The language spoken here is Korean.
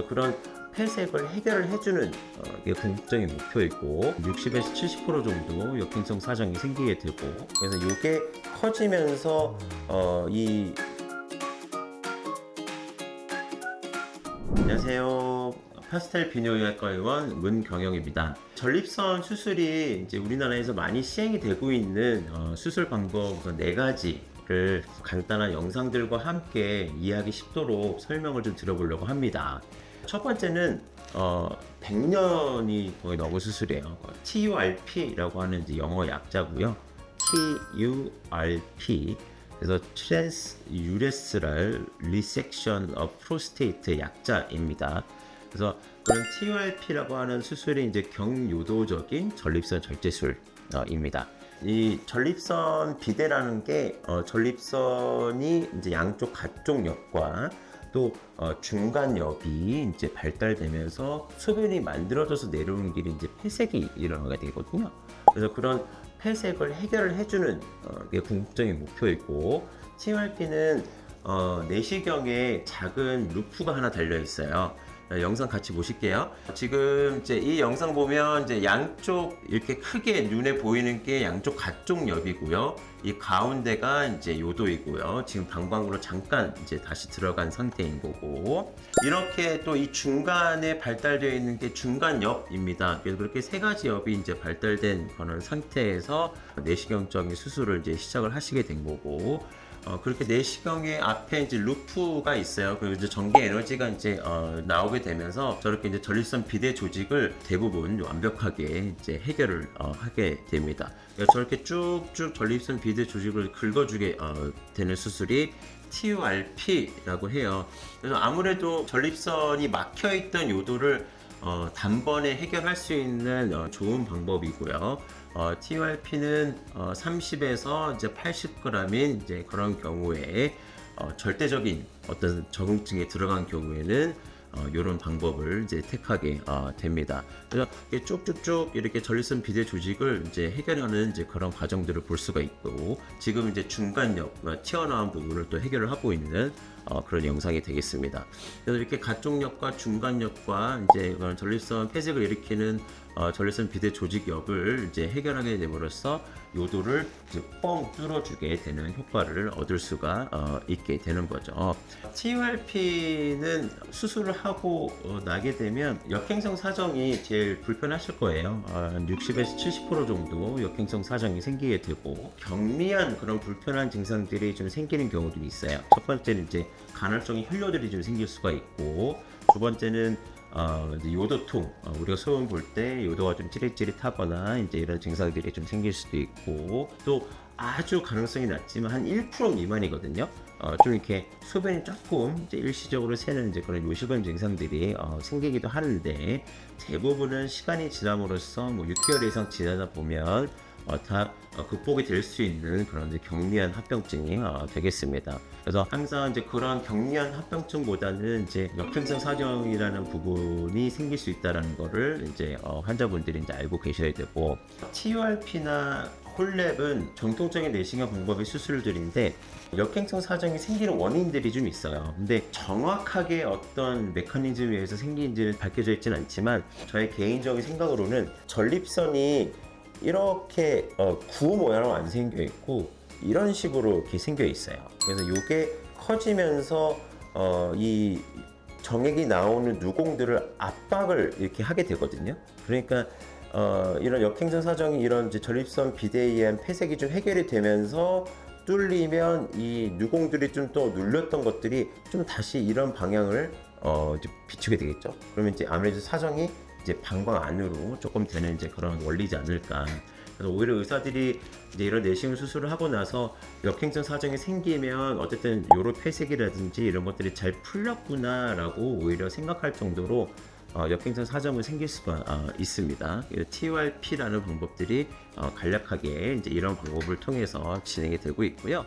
그래서 그런 폐색을 해결을 해주는 어, 게 궁극적인 목표이고 60에서 70% 정도 역행성 사정이 생기게 되고 그래서 이게 커지면서 어, 이 안녕하세요. 파스텔 비뇨의학과 의원 문경영입니다. 전립선 수술이 이제 우리나라에서 많이 시행이 되고 있는 어, 수술 방법 네 가지 를 간단한 영상들과 함께 이해하기 쉽도록 설명을 좀 드려보려고 합니다. 첫 번째는 어, 100년이 거의 넘은 수술이에요. TURP라고 하는 이제 영어 약자고요. TURP 그래서 트랜스 유레스랄 리섹션 of 프로스테이트 약자입니다. 그래서 그런 TURP라고 하는 수술이 이제 경요도적인 전립선 절제술입니다. 이 전립선 비대라는 게 어, 전립선이 이제 양쪽 가쪽 옆과 또 어, 중간 옆이 이제 발달되면서 소변이 만들어져서 내려오는 길이 이제 폐색이 일어나게 되거든요. 그래서 그런 폐색을 해결을 해주는 어, 게 궁극적인 목표이고 TRP는 어, 내시경에 작은 루프가 하나 달려 있어요. 어, 영상 같이 보실게요. 지금 이제 이 영상 보면 이제 양쪽 이렇게 크게 눈에 보이는 게 양쪽 가쪽 옆이고요. 이 가운데가 이제 요도이고요. 지금 방광으로 잠깐 이제 다시 들어간 상태인 거고 이렇게 또 이 중간에 발달되어 있는 게 중간 옆입니다. 그래서 그렇게 세 가지 옆이 이제 발달된 그런 상태에서 내시경적인 수술을 이제 시작을 하시게 된 거고 어, 그렇게 내시경의 앞에 이제 루프가 있어요. 그리고 이제 전기 에너지가 이제 어, 나오게 되면서 저렇게 이제 전립선 비대 조직을 대부분 완벽하게 이제 해결을 어, 하게 됩니다. 저렇게 쭉쭉 전립선 비대 조직을 긁어주게 어, 되는 수술이 TURP라고 해요. 그래서 아무래도 전립선이 막혀 있던 요도를 어, 단번에 해결할 수 있는 어, 좋은 방법이고요. 어, TURP는 어, 30에서 이제 80g인 이제 그런 경우에 어, 절대적인 어떤 적응증에 들어간 경우에는 어, 이런 방법을 이제 택하게 어, 됩니다. 그래서 쭉쭉쭉 이렇게 전립선 비대 조직을 이제 해결하는 이제 그런 과정들을 볼 수가 있고 지금 이제 중간역 어, 튀어나온 부분을 또 해결을 하고 있는 어, 그런 영상이 되겠습니다. 그래서 이렇게 가쪽역과 중간역과 이제 그런 전립선 폐색을 일으키는 어, 전립선 비대 조직역을 이제 해결하게 됨으로써 요도를 이제 뻥 뚫어주게 되는 효과를 얻을 수가 어, 있게 되는 거죠. TURP는 수술을 하고 어, 나게 되면 역행성 사정이 제일 불편하실 거예요. 어, 60에서 70% 정도 역행성 사정이 생기게 되고 경미한 그런 불편한 증상들이 좀 생기는 경우들이 있어요. 첫 번째는 이제 간헐적인 혈뇨들이 좀 생길 수가 있고 두 번째는 어, 이제 요도통, 어, 우리가 소음 볼 때 요도가 좀 찌릿찌릿하거나 이제 이런 증상들이 좀 생길 수도 있고 또 아주 가능성이 낮지만 한 1% 미만이거든요. 어, 좀 이렇게 소변이 조금 이제 일시적으로 새는 이제 그런 요실금 증상들이 어, 생기기도 하는데 대부분은 시간이 지남으로써 뭐 6개월 이상 지나다 보면 어, 다 어, 극복이 될 수 있는 그런 이제 경미한 합병증이 어, 되겠습니다. 그래서 항상 이제 그런 경미한 합병증보다는 이제 역행성 사정이라는 부분이 생길 수 있다라는 거를 이제 어, 환자분들이 이제 알고 계셔야 되고 TURP나 홀랩은 전통적인 내시경 방법의 수술들인데 역행성 사정이 생기는 원인들이 좀 있어요. 근데 정확하게 어떤 메커니즘에 의해서 생긴지는 밝혀져 있지는 않지만 저의 개인적인 생각으로는 전립선이 이렇게 어, 구 모양으로 안 생겨 있고 이런 식으로 이렇게 생겨 있어요. 그래서 이게 커지면서 어, 이 정액이 나오는 누공들을 압박을 이렇게 하게 되거든요. 그러니까 어, 이런 역행성 사정이 이런 전립선 비대에 의한 폐색이 좀 해결이 되면서 뚫리면 이 누공들이 좀 또 눌렸던 것들이 좀 다시 이런 방향을 어, 비추게 되겠죠. 그러면 이제 아무래도 사정이 이제 방광 안으로 조금 되는 이제 그런 원리지 않을까. 그래서 오히려 의사들이 이제 이런 내시경 수술을 하고 나서 역행성 사정이 생기면 어쨌든 요로 폐색이라든지 이런 것들이 잘 풀렸구나라고 오히려 생각할 정도로 어, 역행성 사정은 생길 수가 어, 있습니다. TURP라는 방법들이 어, 간략하게 이제 이런 방법을 통해서 진행이 되고 있고요.